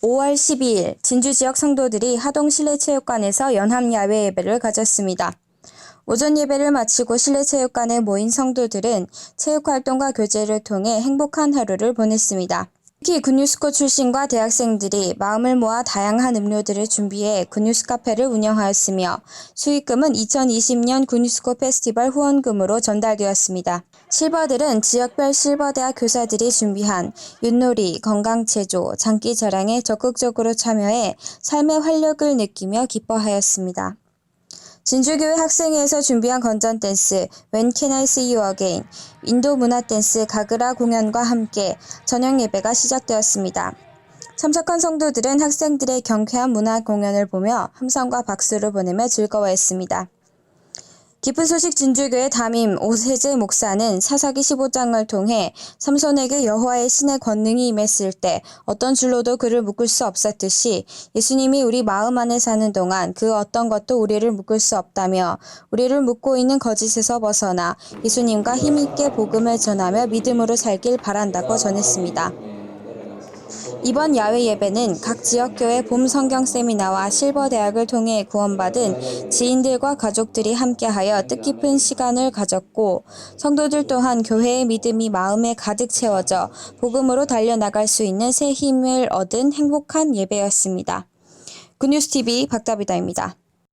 5월 12일 진주 지역 성도들이 하동 실내체육관에서 연합 야외 예배를 가졌습니다. 오전 예배를 마치고 실내체육관에 모인 성도들은 체육활동과 교제를 통해 행복한 하루를 보냈습니다. 특히 굿뉴스코 출신과 대학생들이 마음을 모아 다양한 음료들을 준비해 굿뉴스 카페를 운영하였으며 수익금은 2020년 굿뉴스코 페스티벌 후원금으로 전달되었습니다. 실버들은 지역별 실버대학 교사들이 준비한 윷놀이, 건강체조, 장기 자랑에 적극적으로 참여해 삶의 활력을 느끼며 기뻐하였습니다. 진주교회 학생회에서 준비한 건전 댄스 When Can I See You Again 인도 문화 댄스 가그라 공연과 함께 저녁 예배가 시작되었습니다. 참석한 성도들은 학생들의 경쾌한 문화 공연을 보며 함성과 박수를 보내며 즐거워했습니다. 기쁜 소식 진주교회 담임 오세재 목사는 사사기 15장을 통해 삼손에게 여호와의 신의 권능이 임했을 때 어떤 줄로도 그를 묶을 수 없었듯이 예수님이 우리 마음 안에 사는 동안 그 어떤 것도 우리를 묶을 수 없다며 우리를 묶고 있는 거짓에서 벗어나 예수님과 힘있게 복음을 전하며 믿음으로 살길 바란다고 전했습니다. 이번 야외 예배는 각 지역교회 봄 성경 세미나와 실버 대학을 통해 구원받은 지인들과 가족들이 함께하여 뜻깊은 시간을 가졌고 성도들 또한 교회의 믿음이 마음에 가득 채워져 복음으로 달려나갈 수 있는 새 힘을 얻은 행복한 예배였습니다. 굿뉴스 TV 박다비다입니다.